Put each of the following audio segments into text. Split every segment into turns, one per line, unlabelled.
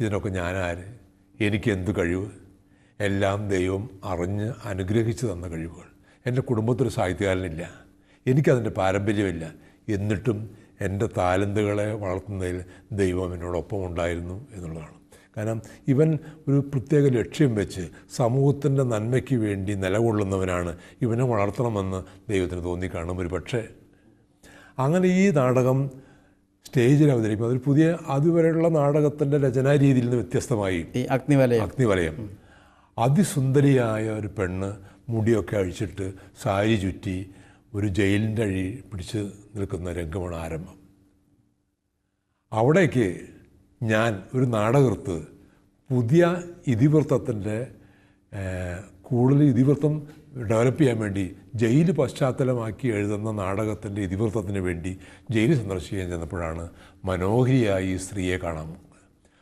ഇതിനൊക്കെ ഞാനാര്? എനിക്ക് എന്ത് കഴിവ്? എല്ലാം ദൈവം അറിഞ്ഞ് അനുഗ്രഹിച്ചു തന്ന കഴിവുകൾ. എന്റെ കുടുംബത്തൊരു സാഹിത്യകാരനില്ല. എനിക്കതിന്റെ പാരമ്പര്യമില്ല. എന്നിട്ടും എന്റെ താലന്തുകളെ വളർത്തുന്നതിൽ ദൈവം എന്നോടൊപ്പം ഉണ്ടായിരുന്നു എന്നുള്ളതാണ്. കാരണം ഇവൻ ഒരു പ്രത്യേക ലക്ഷ്യം വെച്ച് സമൂഹത്തിന്റെ നന്മയ്ക്ക് വേണ്ടി നിലകൊള്ളുന്നവനാണ്. ഇവനെ വളർത്തണമെന്ന് ദൈവത്തിന് തോന്നിക്കാണും ഒരു പക്ഷേ അങ്ങനെ ഈ നാടകം സ്റ്റേജിൽ അവതരിപ്പിക്കും. അതൊരു പുതിയ അതുവരെയുള്ള നാടകത്തിന്റെ രചനാ രീതിയിൽ നിന്ന് വ്യത്യസ്തമായി.
ഈ അഗ്നിവലയം.
അഗ്നിവലയം. അതിസുന്ദരിയായ ഒരു പെണ്ണ് മുടിയൊക്കെ അഴിച്ചിട്ട് സാരി ചുറ്റി ഒരു ജയിലിന്റെ അഴി പിടിച്ച് നിൽക്കുന്ന രംഗമാണ് ആരംഭം. അവിടേക്ക് ഞാൻ ഒരു നാടകൃത്ത് പുതിയ ഇതിവൃത്തത്തിന്റെ കൂടുതൽ ഇതിവൃത്തം ഡെവലപ്പ് ചെയ്യാൻ വേണ്ടി ജയിൽ പശ്ചാത്തലമാക്കി എഴുതുന്ന നാടകത്തിന്റെ ഇതിവൃത്തത്തിന് വേണ്ടി ജയിൽ സന്ദർശിക്കാൻ ചെന്നപ്പോഴാണ് മനോഹരിയായി ഈ സ്ത്രീയെ കാണാൻ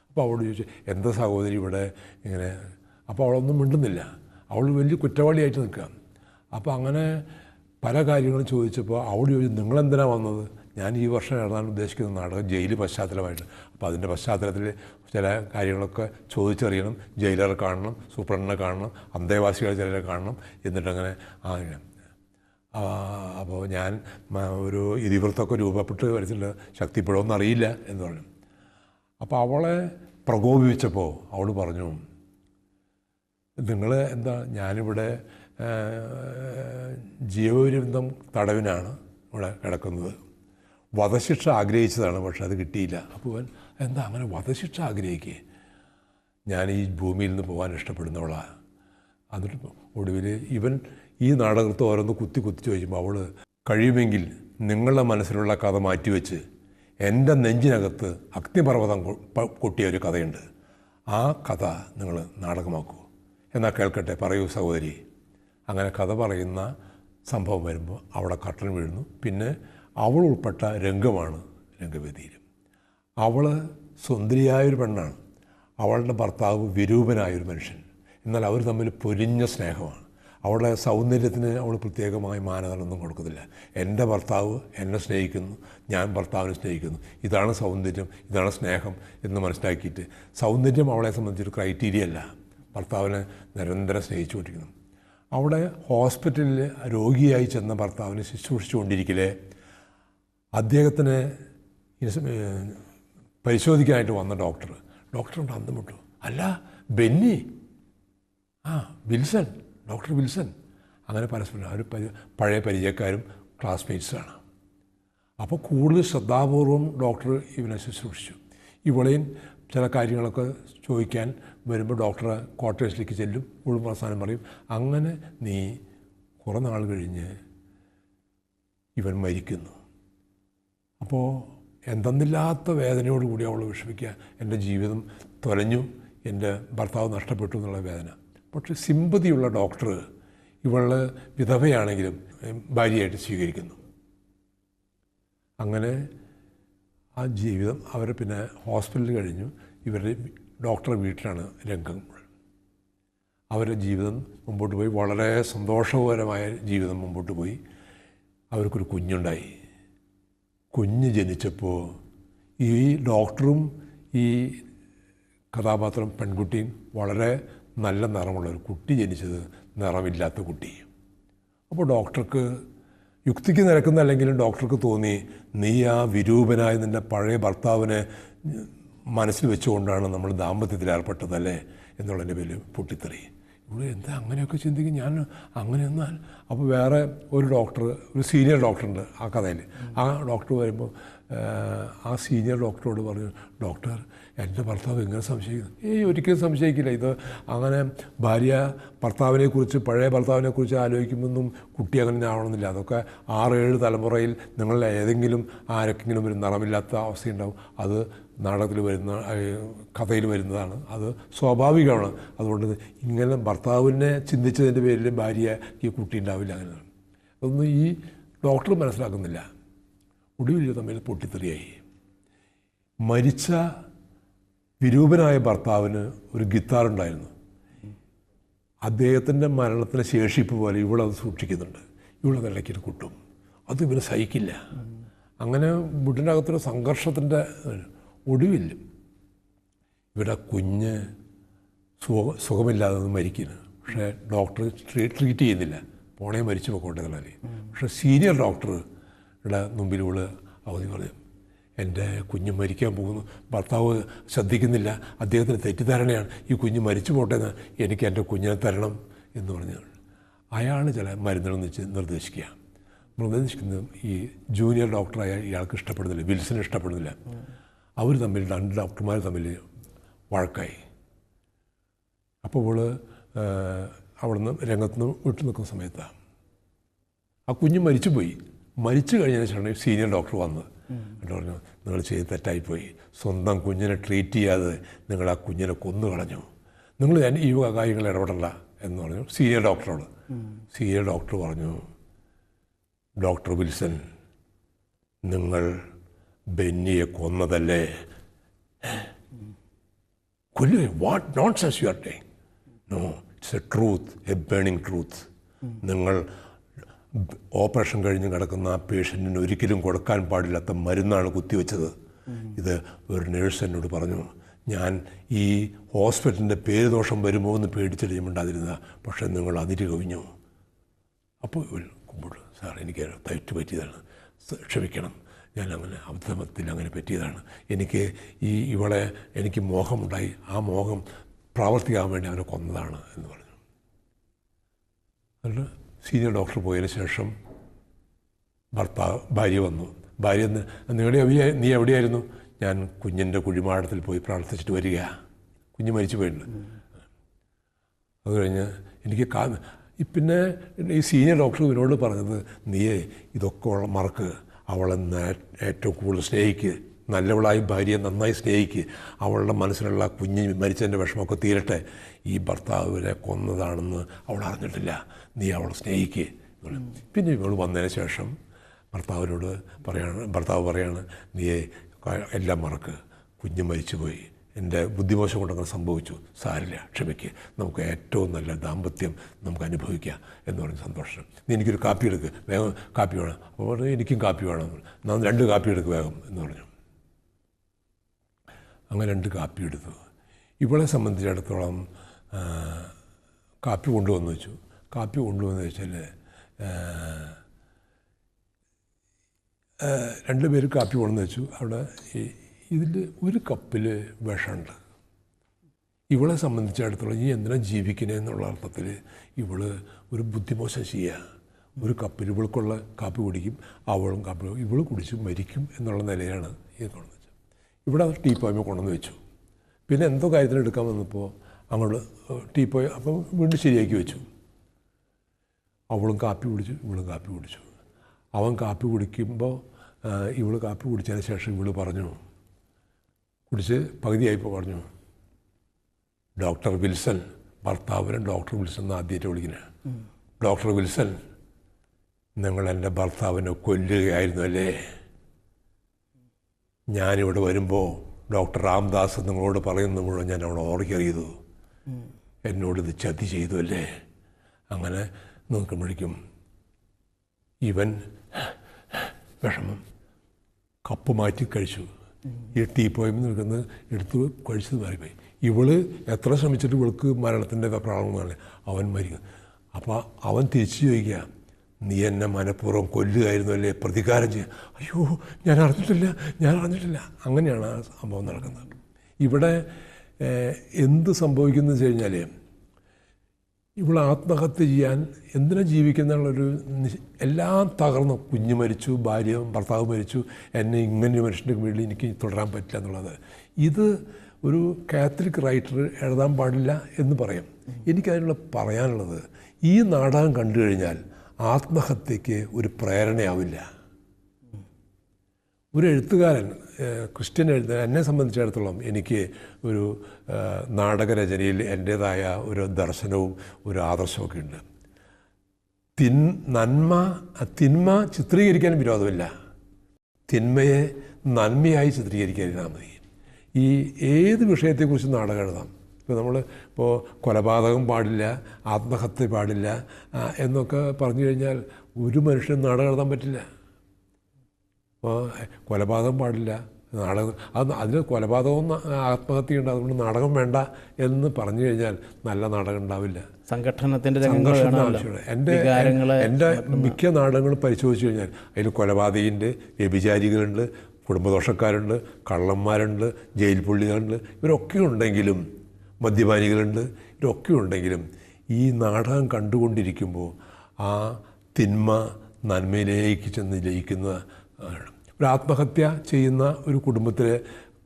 അപ്പോൾ അവളോട് ചോദിച്ചു എന്താ സഹോദരി ഇവിടെ ഇങ്ങനെ? അപ്പോൾ അവളൊന്നും മിണ്ടുന്നില്ല. അവൾ വലിയ കുറ്റവാളിയായിട്ട് നിൽക്കുക. അപ്പോൾ അങ്ങനെ പല കാര്യങ്ങളും ചോദിച്ചപ്പോൾ അവൾ ചോദിച്ചു നിങ്ങളെന്തിനാണ് വന്നത്? ഞാൻ ഈ വർഷം എഴുതാൻ ഉദ്ദേശിക്കുന്ന നാടകം ജയിൽ പശ്ചാത്തലമായിട്ട്. അപ്പോൾ അതിന്റെ പശ്ചാത്തലത്തിൽ ചില കാര്യങ്ങളൊക്കെ ചോദിച്ചറിയണം ജയിലറെ കാണണം സൂപ്രണ്ടിനെ കാണണം അന്തേവാസികളെ ചിലരെ കാണണം എന്നിട്ടങ്ങനെ. ആ, അപ്പോൾ ഞാൻ ഒരു ഇതിവൃത്തൊക്കെ രൂപപ്പെട്ട് വരുത്തില്ല ശക്തിപ്പെടുമെന്ന് അറിയില്ല എന്ന് പറഞ്ഞു അപ്പോൾ അവളെ പ്രകോപിപ്പിച്ചപ്പോൾ അവൾ പറഞ്ഞു നിങ്ങൾ എന്താ ഞാനിവിടെ ജീവപര്യന്തം തടവിനാണ് ഇവിടെ കിടക്കുന്നത് വധശിക്ഷ ആഗ്രഹിച്ചതാണ് പക്ഷെ അത് കിട്ടിയില്ല. അപ്പോൾ അവൻ എന്താ അങ്ങനെ വധശിക്ഷ ആഗ്രഹിക്കേ? ഞാൻ ഈ ഭൂമിയിൽ നിന്ന് പോകാൻ ഇഷ്ടപ്പെടുന്നവളാണ് എന്നിട്ട് ഒടുവിൽ ഇവൻ ഈ നാടകത്തെ ഓരോന്ന് കുത്തി കുത്തി ചോദിക്കുമ്പോൾ അവൾ കഴിയുമെങ്കിൽ നിങ്ങളുടെ മനസ്സിലുള്ള കഥ മാറ്റിവെച്ച് എന്റെ നെഞ്ചിനകത്ത് അഗ്നിപർവതം കൊട്ടിയ ഒരു കഥയുണ്ട്. ആ കഥ നിങ്ങൾ നാടകമാക്കൂ. എന്നാൽ കേൾക്കട്ടെ പറയൂ സഹോദരി. അങ്ങനെ കഥ പറയുന്ന സംഭവം വരുമ്പോൾ അവിടെ കട്ടൻ വീഴുന്നു. പിന്നെ അവൾ ഉൾപ്പെട്ട രംഗമാണ് രംഗവേദിയിൽ അവൾ സുന്ദരിയായൊരു പെണ്ണാണ്. അവളുടെ ഭർത്താവ് വിരൂപനായൊരു മനുഷ്യൻ. എന്നാൽ അവർ തമ്മിൽ പൊരിഞ്ഞ സ്നേഹമാണ്. അവളുടെ സൗന്ദര്യത്തിന് അവൾ പ്രത്യേകമായി മാനദണ്ഡമൊന്നും കൊടുക്കുന്നില്ല. എന്റെ ഭർത്താവ് എന്നെ സ്നേഹിക്കുന്നു. ഞാൻ ഭർത്താവിനെ സ്നേഹിക്കുന്നു. ഇതാണ് സൗന്ദര്യം ഇതാണ് സ്നേഹം എന്ന് മനസ്സിലാക്കിയിട്ട് സൗന്ദര്യം അവളെ സംബന്ധിച്ചൊരു ക്രൈറ്റീരിയ അല്ല ഭർത്താവിനെ നിരന്തരം സ്നേഹിച്ചുകൊണ്ടിരിക്കുന്നു. അവിടെ ഹോസ്പിറ്റലിൽ രോഗിയായി ചെന്ന ഭർത്താവിനെ ശുശ്രൂഷിച്ചുകൊണ്ടിരിക്കലേ അദ്ദേഹത്തിന് പരിശോധിക്കാനായിട്ട് വന്ന ഡോക്ടർ. ഡോക്ടറുണ്ട് അന്തമുട്ടു. അല്ല ബെന്നി. ആ വിൽസൺ. Doctor Wilson. അങ്ങനെ പരസ്പരം അവർ പഴയ പരിചയക്കാരും ക്ലാസ്മേറ്റ്സാണ്. അപ്പോൾ കൂടുതൽ ശ്രദ്ധാപൂർവം ഡോക്ടർ ഇവനെ ശുശ്രൂഷിച്ചു. ഇവളെയും ചില കാര്യങ്ങളൊക്കെ ചോദിക്കാൻ വരുമ്പോൾ ഡോക്ടർ ക്വാർട്ടേഴ്സിലേക്ക് ചെല്ലും അവസാനം പറയും. അങ്ങനെ നീ കുറേ നാൾ കഴിഞ്ഞ് ഇവൻ മരിക്കുന്നു. അപ്പോൾ എന്തെന്നില്ലാത്ത വേദനയോടുകൂടി അവൾ വിഷമിക്കുക. എന്റെ ജീവിതം തൊലഞ്ഞു. എന്റെ ഭർത്താവ് നഷ്ടപ്പെട്ടു എന്നുള്ള വേദന. പക്ഷേ സിമ്പതിയുള്ള ഡോക്ടർ ഇവൾ വിധവയാണെങ്കിലും ഭാര്യയായിട്ട് സ്വീകരിക്കുന്നു. അങ്ങനെ ആ ജീവിതം അവർ പിന്നെ ഹോസ്പിറ്റലിൽ കഴിഞ്ഞു. ഇവരുടെ ഡോക്ടറെ വീട്ടിലാണ് രംഗം. അവരുടെ ജീവിതം മുമ്പോട്ട് പോയി. വളരെ സന്തോഷകരമായ ജീവിതം മുമ്പോട്ട് പോയി. അവർക്കൊരു കുഞ്ഞുണ്ടായി. കുഞ്ഞ് ജനിച്ചപ്പോൾ ഈ ഡോക്ടറും ഈ കഥാപാത്രം പെൺകുട്ടിയും വളരെ നല്ല നിറമുള്ള ഒരു കുട്ടി ജനിച്ചത് നിറമില്ലാത്ത കുട്ടി. അപ്പോൾ ഡോക്ടർക്ക് യുക്തിക്ക് നിരക്കുന്നല്ലെങ്കിലും ഡോക്ടർക്ക് തോന്നി നീ ആ വിരൂപനായ നിന്റെ പഴയ ഭർത്താവിനെ മനസ്സിൽ വെച്ചുകൊണ്ടാണ് നമ്മൾ ദാമ്പത്യത്തിൽ ഏർപ്പെട്ടതല്ലേ എന്നുള്ളതിന്റെ പേരിൽ പൊട്ടിത്തെറി. ഇവിടെ എന്താ അങ്ങനെയൊക്കെ ചിന്തിക്കും ഞാൻ അങ്ങനെ എന്നാൽ അപ്പോൾ വേറെ ഒരു ഡോക്ടർ ഒരു സീനിയർ ഡോക്ടറുണ്ട് ആ കഥയിൽ. ആ ഡോക്ടർ വരുമ്പോൾ ആ സീനിയർ ഡോക്ടറോട് പറഞ്ഞു ഡോക്ടർ എന്റെ ഭർത്താവ് ഇങ്ങനെ സംശയിക്കുന്നു. ഏയ് ഒരിക്കലും സംശയിക്കില്ല. ഇത് അങ്ങനെ ഭാര്യ ഭർത്താവിനെക്കുറിച്ച് പഴയ ഭർത്താവിനെക്കുറിച്ച് ആലോചിക്കുമെന്നും കുട്ടി അങ്ങനെ ആവണമെന്നില്ല. അതൊക്കെ ആറ് ഏഴ് തലമുറയിൽ നിങ്ങളിൽ ഏതെങ്കിലും ആരൊക്കെങ്കിലും ഒരു നിറമില്ലാത്ത അവസ്ഥയുണ്ടാവും. അത് നാടകത്തിൽ വരുന്ന കഥയിൽ വരുന്നതാണ്. അത് സ്വാഭാവികമാണ്. അതുകൊണ്ട് ഇങ്ങനെ ഭർത്താവിനെ ചിന്തിച്ചതിന്റെ പേരിൽ ഭാര്യ ഈ കുട്ടി ഉണ്ടാവില്ല അങ്ങനെ അതൊന്നും ഈ ഡോക്ടർ മനസ്സിലാക്കുന്നില്ല. ഒടുവിൽ ഇത് തമ്മിൽ പൊട്ടിത്തെറിയായി. മരിച്ച വിരൂപനായ ഭർത്താവിന് ഒരു ഗിത്താർ ഉണ്ടായിരുന്നു. അദ്ദേഹത്തിന്റെ മരണത്തിന് ശേഷിപ്പ് പോലെ ഇവളത് സൂക്ഷിക്കുന്നുണ്ട്. ഇവളത് നിലയ്ക്ക് കുട്ടും അത് ഇവന് സഹിക്കില്ല. അങ്ങനെ വീട്ടിനകത്തൊരു സംഘർഷത്തിന്റെ ഒടുവിൽ ഇവിടെ കുഞ്ഞ് സുഖ സുഖമില്ലാതെ മരിക്കുന്നു. പക്ഷേ ഡോക്ടർ ട്രീറ്റ് ചെയ്യുന്നില്ല. പോണേ മരിച്ചു പോയിക്കോട്ടെ എന്നുള്ളത് പക്ഷേ സീനിയർ ഡോക്ടർ മുമ്പിൽ മുമ്പിലുള്ള അവധി പറയും എന്റെ കുഞ്ഞ് മരിക്കാൻ പോകുന്നു. ഭർത്താവ് ശ്രദ്ധിക്കുന്നില്ല. അദ്ദേഹത്തിന് തെറ്റിദ്ധാരണയാണ്. ഈ കുഞ്ഞ് മരിച്ചു പോട്ടെ എന്ന് എനിക്ക് എന്റെ കുഞ്ഞിനെ തരണം എന്ന് പറഞ്ഞു അയാൾ ചില മരുന്നുകൾ വെച്ച് നിർദ്ദേശിക്കുക. നിർദ്ദേശിക്കുന്നത് ഈ ജൂനിയർ ഡോക്ടറായ ഇയാൾക്ക് ഇഷ്ടപ്പെടുന്നില്ല. വിൽസന് ഇഷ്ടപ്പെടുന്നില്ല. അവർ തമ്മിൽ രണ്ട് ഡോക്ടർമാർ തമ്മിൽ വഴക്കായി. അപ്പോൾ അവൾ അവിടുന്ന് രംഗത്തുനിന്ന് വിട്ടു നിൽക്കുന്ന സമയത്താണ് ആ കുഞ്ഞ് മരിച്ചുപോയി. മരിച്ചു കഴിഞ്ഞതിന് ശേഷം സീനിയർ ഡോക്ടർ വന്ന് എന്നിട്ട് പറഞ്ഞു നിങ്ങൾ ചെയ്ത് തെറ്റായിപ്പോയി. സ്വന്തം കുഞ്ഞിനെ ട്രീറ്റ് ചെയ്യാതെ നിങ്ങൾ ആ കുഞ്ഞിനെ കൊന്നു കളഞ്ഞു. നിങ്ങൾ ഞാൻ ഈ കാര്യങ്ങൾ ഇടപെടണ്ട എന്ന് പറഞ്ഞു സീനിയർ ഡോക്ടറോട്. സീനിയർ ഡോക്ടർ പറഞ്ഞു ഡോക്ടർ വിൽസൺ നിങ്ങൾ ബെന്നിയെ കൊന്നതല്ലേ? കൊല്ലു what nonsense you are ടേ no it's a truth a burning truth നിങ്ങൾ ഓപ്പറേഷൻ കഴിഞ്ഞ് കിടക്കുന്ന ആ പേഷ്യന്റിന് ഒരിക്കലും കൊടുക്കാൻ പാടില്ലാത്ത മരുന്നാണ് കുത്തിവെച്ചത്. ഇത് ഒരു നേഴ്സ് എന്നോട് പറഞ്ഞു ഞാൻ ഈ ഹോസ്പിറ്റലിന്റെ പേര് ദോഷം വരുമോ എന്ന് പേടിച്ചിട്ട് ഞാൻ ഉണ്ടാതിരുന്ന പക്ഷേ നിങ്ങൾ അതിര് കവിഞ്ഞു അപ്പോൾ കുമ്പോൾ സാർ എനിക്ക് തെറ്റ് പറ്റിയതാണ് ക്ഷമിക്കണം. ഞാൻ അങ്ങനെ അബദ്ധത്തിൽ അങ്ങനെ പറ്റിയതാണ്. എനിക്ക് ഈ ഇവളെ എനിക്ക് മോഹമുണ്ടായി. ആ മോഹം പ്രാവർത്തിയാകാൻ വേണ്ടി അവനെ കൊന്നതാണ് എന്ന് പറഞ്ഞു. അതുകൊണ്ട് സീനിയർ ഡോക്ടർ പോയതിന് ശേഷം ഭർത്താവ് ഭാര്യ വന്നു. ഭാര്യ നിങ്ങളുടെ നീ എവിടെയായിരുന്നു? ഞാൻ കുഞ്ഞിന്റെ കുഴിമാടത്തിൽ പോയി പ്രാർത്ഥിച്ചിട്ട് വരിക. കുഞ്ഞ് മരിച്ചു പോയിട്ടുണ്ട്. അത് കഴിഞ്ഞ് എനിക്ക് കാ പിന്നെ ഈ സീനിയർ ഡോക്ടർ ഇവരോട് പറഞ്ഞത് നീയേ ഇതൊക്കെ ഉള്ള അവളെ ഏറ്റവും കൂടുതൽ സ്നേഹിക്ക്. നല്ലവളായി ഭാര്യയെ നന്നായി സ്നേഹിക്ക്. അവളുടെ മനസ്സിലുള്ള കുഞ്ഞ് മരിച്ചതിന്റെ വിഷമമൊക്കെ തീരട്ടെ. ഈ ഭർത്താവിനെ കൊന്നതാണെന്ന് അവൾ അറിഞ്ഞിട്ടില്ല. നീ അവളെ സ്നേഹിക്ക്. പിന്നെ ഇവൾ വന്നതിന് ശേഷം ഭർത്താവിനോട് പറയാണ് ഭർത്താവ് പറയാണ് നീ എല്ലാം മറക്ക്. കുഞ്ഞ് മരിച്ചുപോയി. എന്റെ ബുദ്ധിമോശം കൊണ്ടങ്ങനെ സംഭവിച്ചു. സാരില്ല ക്ഷമിക്കുക നമുക്ക് ഏറ്റവും നല്ല ദാമ്പത്യം നമുക്ക് അനുഭവിക്കാം എന്ന് പറഞ്ഞ സന്തോഷം. നീ എനിക്കൊരു കാപ്പി എടുക്ക്. വേഗം കാപ്പി വേണം. അപ്പോൾ പറഞ്ഞു എനിക്കും കാപ്പി വേണം. എന്നാൽ രണ്ട് കാപ്പി എടുക്ക് വേഗം എന്ന് പറഞ്ഞു. അങ്ങനെ രണ്ട് കാപ്പി എടുത്തു. ഇവളെ സംബന്ധിച്ചിടത്തോളം കാപ്പി കൊണ്ടുവന്നു വെച്ചു. കാപ്പി കൊണ്ടുവന്നു വെച്ചാൽ രണ്ട് പേര് കാപ്പി കൊണ്ടുവന്ന് വെച്ചു. അവിടെ ഇതിൽ ഒരു കപ്പിൽ വിഷമുണ്ട്. ഇവളെ സംബന്ധിച്ചിടത്തോളം ഈ എന്തിനാ ജീവിക്കണേ എന്നുള്ള അർത്ഥത്തിൽ ഇവൾ ഒരു ബുദ്ധിമോശം ചെയ്യുക. ഒരു കപ്പിൽ ഇവൾക്കുള്ള കാപ്പി കുടിക്കും അവളും കാപ്പി ഇവൾ കുടിച്ച് മരിക്കും എന്നുള്ള നിലയാണ് ഇത് കൊണ്ടുവന്ന് വെച്ചത്. ഇവിടെ അത് ടീപ്പോയ്മ കൊണ്ടുവന്ന് വെച്ചു. പിന്നെ എന്തോ കാര്യത്തിന് എടുക്കാൻ വന്നപ്പോൾ അങ്ങോട്ട് ടീപ്പോയ് അപ്പം വീണ്ടും ശരിയാക്കി വെച്ചു. അവളും കാപ്പി കുടിച്ചു ഇവളും കാപ്പി കുടിച്ചു. അവൻ കാപ്പി കുടിക്കുമ്പോൾ ഇവൾ കാപ്പി കുടിച്ചതിന് ശേഷം ഇവൾ പറഞ്ഞു കുടിച്ച് പകുതിയായപ്പോൾ പറഞ്ഞു ഡോക്ടർ വിൽസൺ ഭർത്താവിനെ ഡോക്ടർ വിൽസൺ എന്ന് ആദ്യമായിട്ട് വിളിക്കുന്നത് ഡോക്ടർ വിൽസൺ നിങ്ങൾ എന്റെ ഭർത്താവിനെ കൊല്ലുകയായിരുന്നു അല്ലേ? ഞാനിവിടെ വരുമ്പോൾ ഡോക്ടർ രാംദാസ് നിങ്ങളോട് പറയുന്ന മുഴുവൻ ഞാൻ അവിടെ ഓർക്കറിയതു എന്നോട് ഇത് ചതി ചെയ്തു അല്ലേ? അങ്ങനെ നോക്കുമ്പോഴേക്കും ഇവൻ വിഷമം കപ്പ് മാറ്റി കഴിച്ചു. ടീപ്പോയിൽ നിൽക്കുന്നത് എടുത്ത് കഴിച്ചത് മാറിപ്പോയി. ഇവൾ എത്ര ശ്രമിച്ചിട്ട് ഇവൾക്ക് മരണത്തിന്റെ പ്രാണമാണ് അവൻ മരിക്കും. അപ്പോൾ അവൻ തിരിച്ചു ചോദിക്കുക നീ എന്നെ മനഃപൂർവം കൊല്ലുകയായിരുന്നു അല്ലേ പ്രതികാരം ചെയ്യുക അയ്യോ ഞാൻ അറിഞ്ഞിട്ടില്ല ഞാൻ അറിഞ്ഞിട്ടില്ല. അങ്ങനെയാണ് ആ സംഭവം നടക്കുന്നത്. ഇവിടെ എന്ത് സംഭവിക്കുന്നതെന്ന് വെച്ച് കഴിഞ്ഞാൽ ഇവൾ ആത്മഹത്യ ചെയ്യാൻ എന്തിനാ ജീവിക്കുന്നുള്ളൊരു എല്ലാം തകർന്നു. കുഞ്ഞ് മരിച്ചു ഭാര്യ ഭർത്താവ് മരിച്ചു എന്നെ ഇങ്ങനെ മനുഷ്യന്റെ വീട്ടിൽ എനിക്ക് തുടരാൻ പറ്റില്ല എന്നുള്ളത്. ഇത് ഒരു കാത്തലിക് റൈറ്റർ എഴുതാൻ പാടില്ല എന്ന് പറയും. എനിക്കതിനുള്ള പറയാനുള്ളത് ഈ നാടകം കണ്ടു കഴിഞ്ഞാൽ ആത്മഹത്യക്ക് ഒരു പ്രേരണയാവില്ല. ഒരു എഴുത്തുകാരൻ ക്രിസ്ത്യൻ എഴുത്തുകാരൻ എന്നെ സംബന്ധിച്ചിടത്തോളം എനിക്ക് ഒരു നാടകരചനയിൽ എന്റേതായ ഒരു ദർശനവും ഒരു ആദർശമൊക്കെ ഉണ്ട്. തിൻ നന്മ തിന്മ ചിത്രീകരിക്കാൻ വിരോധമില്ല. തിന്മയെ നന്മയായി ചിത്രീകരിക്കാൻ മതി. ഈ ഏത് വിഷയത്തെക്കുറിച്ച് നാടകം എഴുതാം? ഇപ്പോൾ നമ്മൾ ഇപ്പോൾ കൊലപാതകം പാടില്ല ആത്മഹത്യ പാടില്ല എന്നൊക്കെ പറഞ്ഞു കഴിഞ്ഞാൽ ഒരു മനുഷ്യനും നാടകം എഴുതാൻ പറ്റില്ല. കൊലപാതകം പാടില്ല. നാടകം അത് അതിന് കൊലപാതകവും ആത്മഹത്യയുണ്ട് അതുകൊണ്ട് നാടകം വേണ്ട എന്ന് പറഞ്ഞു കഴിഞ്ഞാൽ നല്ല നാടകം ഉണ്ടാവില്ല.
സംഘടനത്തിന്റെ രംഗങ്ങൾ
സംഘർഷത്തിന്
വേണമല്ലോ.
ആവശ്യമാണ്
എന്റെ
എന്റെ മിക്ക നാടകങ്ങളും പരിശോധിച്ച് കഴിഞ്ഞാൽ അതിൽ കൊലപാതകയുണ്ട് വ്യഭിചാരികളുണ്ട് കുടുംബദോഷക്കാരുണ്ട് കള്ളന്മാരുണ്ട് ജയിൽ പുള്ളികളുണ്ട്. ഇവരൊക്കെ ഉണ്ടെങ്കിലും മദ്യപാനികളുണ്ട് ഇവരൊക്കെ ഉണ്ടെങ്കിലും ഈ നാടകം കണ്ടുകൊണ്ടിരിക്കുമ്പോൾ ആ തിന്മ നന്മയിലേക്ക് ചെന്ന് ജയിക്കുന്ന ആണ്. ഒരു ആത്മഹത്യ ചെയ്യുന്ന ഒരു കുടുംബത്തിലെ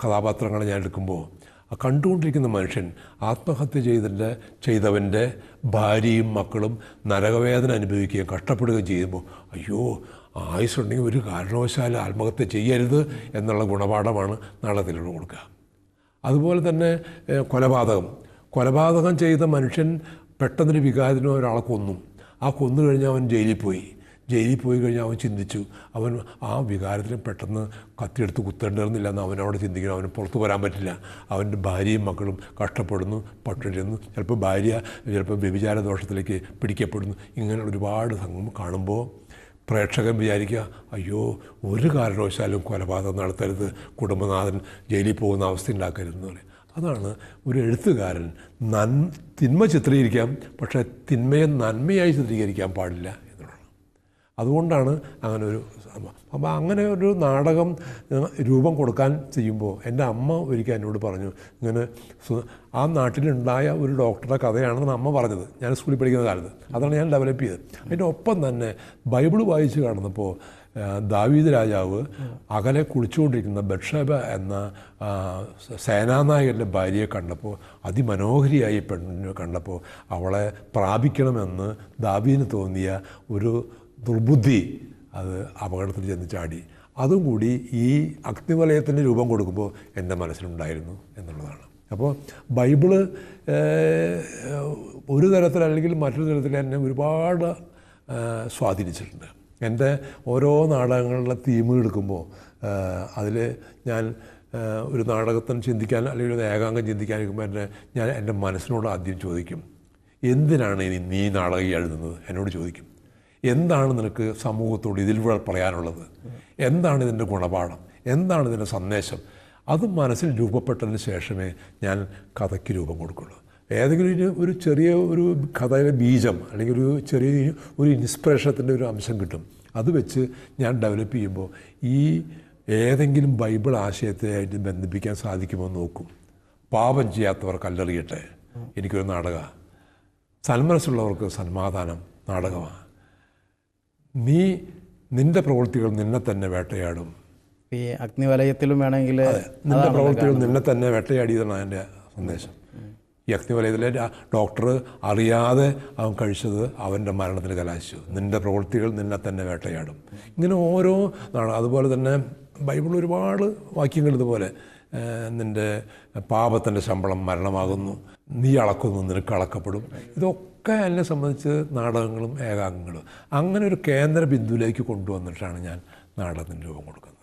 കഥാപാത്രങ്ങളെ ഞാൻ എടുക്കുമ്പോൾ ആ കണ്ടുകൊണ്ടിരിക്കുന്ന മനുഷ്യൻ ആത്മഹത്യ ചെയ്തിട്ട് ചെയ്തവന്റെ ഭാര്യയും മക്കളും നരകവേദന അനുഭവിക്കുകയും കഷ്ടപ്പെടുകയും ചെയ്യുമ്പോൾ അയ്യോ ആയുസ്സുണ്ടെങ്കിൽ ഒരു കാരണവശാലും ആത്മഹത്യ ചെയ്യരുത് എന്നുള്ള ഗുണപാഠമാണ് നാടകത്തിലൂടെ കൊടുക്കുക. അതുപോലെ തന്നെ കൊലപാതകം. കൊലപാതകം ചെയ്ത മനുഷ്യൻ പെട്ടെന്നൊരു വികാരത്തിനോ ഒരാളെ കൊന്നു. ആ കൊന്നു കഴിഞ്ഞാൽ അവൻ ജയിലിൽ പോയി. ജയിലിൽ പോയി കഴിഞ്ഞാൽ അവൻ ചിന്തിച്ചു അവൻ ആ വികാരത്തിന് പെട്ടെന്ന് കത്തിയെടുത്ത് കുത്തേണ്ടിരുന്നില്ല എന്ന് അവനവിടെ ചിന്തിക്കണം അവന് പുറത്തു വരാൻ പറ്റില്ല. അവന്റെ ഭാര്യയും മക്കളും കഷ്ടപ്പെടുന്നു പട്ടിരുന്നു ചിലപ്പോൾ ഭാര്യ ചിലപ്പോൾ വ്യഭിചാര ദോഷത്തിലേക്ക് പിടിക്കപ്പെടുന്നു. ഇങ്ങനെ ഒരുപാട് സംഘം കാണുമ്പോൾ പ്രേക്ഷകൻ വിചാരിക്കുക അയ്യോ ഒരു കാരണവശാലും കൊലപാതകം നടത്തരുത് കുടുംബനാഥൻ ജയിലിൽ പോകുന്ന അവസ്ഥ ഉണ്ടാക്കരുതെന്ന് പറയും. അതാണ് ഒരു എഴുത്തുകാരൻ നൻ തിന്മ ചിത്രീകരിക്കാം പക്ഷേ തിന്മയെ നന്മയായി ചിത്രീകരിക്കാൻ പാടില്ല അതുകൊണ്ടാണ് അങ്ങനെ ഒരു അപ്പോൾ അങ്ങനെ ഒരു നാടകം രൂപം കൊടുക്കാൻ ചെയ്യുമ്പോൾ എന്റെ അമ്മ ഒരിക്കൽ എന്നോട് പറഞ്ഞു ഇങ്ങനെ ആ നാട്ടിലുണ്ടായ ഒരു ഡോക്ടറുടെ കഥയാണെന്ന് അമ്മ പറഞ്ഞത്. ഞാൻ സ്കൂളിൽ പഠിക്കുന്ന കാലത്ത്. അതാണ് ഞാൻ ഡെവലപ്പ് ചെയ്തത്. അതിന്റെ ഒപ്പം തന്നെ ബൈബിൾ വായിച്ച് കാണുന്നപ്പോൾ ദാവീദ് രാജാവ് അകലെ കുളിച്ചുകൊണ്ടിരിക്കുന്ന ബക്ഷേബ എന്ന സേനാനായകന്റെ ഭാര്യയെ കണ്ടപ്പോൾ അതിമനോഹരിയായി പെണ്ണിനെ കണ്ടപ്പോൾ അവളെ പ്രാപിക്കണമെന്ന് ദാവീദിന് തോന്നിയ ഒരു ദുർബുദ്ധി അത് അപകടത്തിൽ ചെന്ന് ചാടി. അതും കൂടി ഈ അഗ്നിവലയത്തിന് രൂപം കൊടുക്കുമ്പോൾ എന്റെ മനസ്സിലുണ്ടായിരുന്നു എന്നുള്ളതാണ്. അപ്പോൾ ബൈബിൾ ഒരു തരത്തിൽ അല്ലെങ്കിൽ മറ്റൊരു തരത്തിൽ എന്നെ ഒരുപാട് സ്വാധീനിച്ചിട്ടുണ്ട്. എന്റെ ഓരോ നാടകങ്ങളുടെ തീം എടുക്കുമ്പോൾ അതിൽ ഞാൻ ഒരു നാടകത്തിന് ചിന്തിക്കാൻ അല്ലെങ്കിൽ ഒരു ഏകാംഗം ചിന്തിക്കാനിരിക്കുമ്പോൾ എന്റെ ഞാൻ എന്റെ മനസ്സിനോട് ആദ്യം ചോദിക്കും എന്തിനാണ് ഇനി നീ നാടകം എഴുതുന്നത്? എന്നോട് ചോദിക്കും. എന്താണ് നിനക്ക് സമൂഹത്തോട് ഇതിലൂടെ പറയാനുള്ളത്? എന്താണ് ഇതിന്റെ ഗുണപാഠം? എന്താണ് ഇതിന്റെ സന്ദേശം? അത് മനസ്സിൽ രൂപപ്പെട്ടതിന് ശേഷമേ ഞാൻ കഥയ്ക്ക് രൂപം കൊടുക്കുള്ളൂ. ഏതെങ്കിലും ഒരു ചെറിയ ഒരു കഥയിലെ ബീജം അല്ലെങ്കിൽ ഒരു ചെറിയ ഒരു ഇൻസ്പിറേഷത്തിന്റെ ഒരു അംശം കിട്ടും. അത് വെച്ച് ഞാൻ ഡെവലപ്പ് ചെയ്യുമ്പോൾ ഈ ഏതെങ്കിലും ബൈബിൾ ആശയത്തെ ബന്ധിപ്പിക്കാൻ സാധിക്കുമോ നോക്കും. പാപം ചെയ്യാത്തവർ കല്ലെറിയട്ടെ. എനിക്കൊരു നാടക. സന്മനസ്സുള്ളവർക്ക് സന്മാധാനം നാടകമാണ്. നീ നിന്റെ പ്രവൃത്തികൾ നിന്നെ തന്നെ വേട്ടയാടും.
ഈ അഗ്നിവലയത്തിലും വേണമെങ്കിൽ
നിന്റെ പ്രവൃത്തികൾ നിന്നെ തന്നെ വേട്ടയാടിയതാണ് എന്റെ സന്ദേശം. ഈ അഗ്നിവലയത്തിലെ ഡോക്ടർ അറിയാതെ അവൻ കഴിച്ചത് അവന്റെ മരണത്തിന് കലാശിച്ചു. നിന്റെ പ്രവൃത്തികൾ നിന്നെ തന്നെ വേട്ടയാടും. ഇങ്ങനെ ഓരോ നാടകം അതുപോലെ തന്നെ ബൈബിൾ ഒരുപാട് വാക്യങ്ങൾ ഇതുപോലെ നിന്റെ നിന്റെ പാപത്തിന്റെ ശമ്പളം മരണമാകുന്നു. നീ അളക്കുന്നു നിനക്ക് അളക്കപ്പെടും. ഇതൊക്കെ എന്നെ സംബന്ധിച്ച് നാടകങ്ങളും ഏകാംഗങ്ങളും. അങ്ങനെ ഒരു കേന്ദ്ര ബിന്ദുവിലേക്ക് കൊണ്ടുവന്നിട്ടാണ് ഞാൻ നാടകത്തിന് രൂപം കൊടുക്കുന്നത്.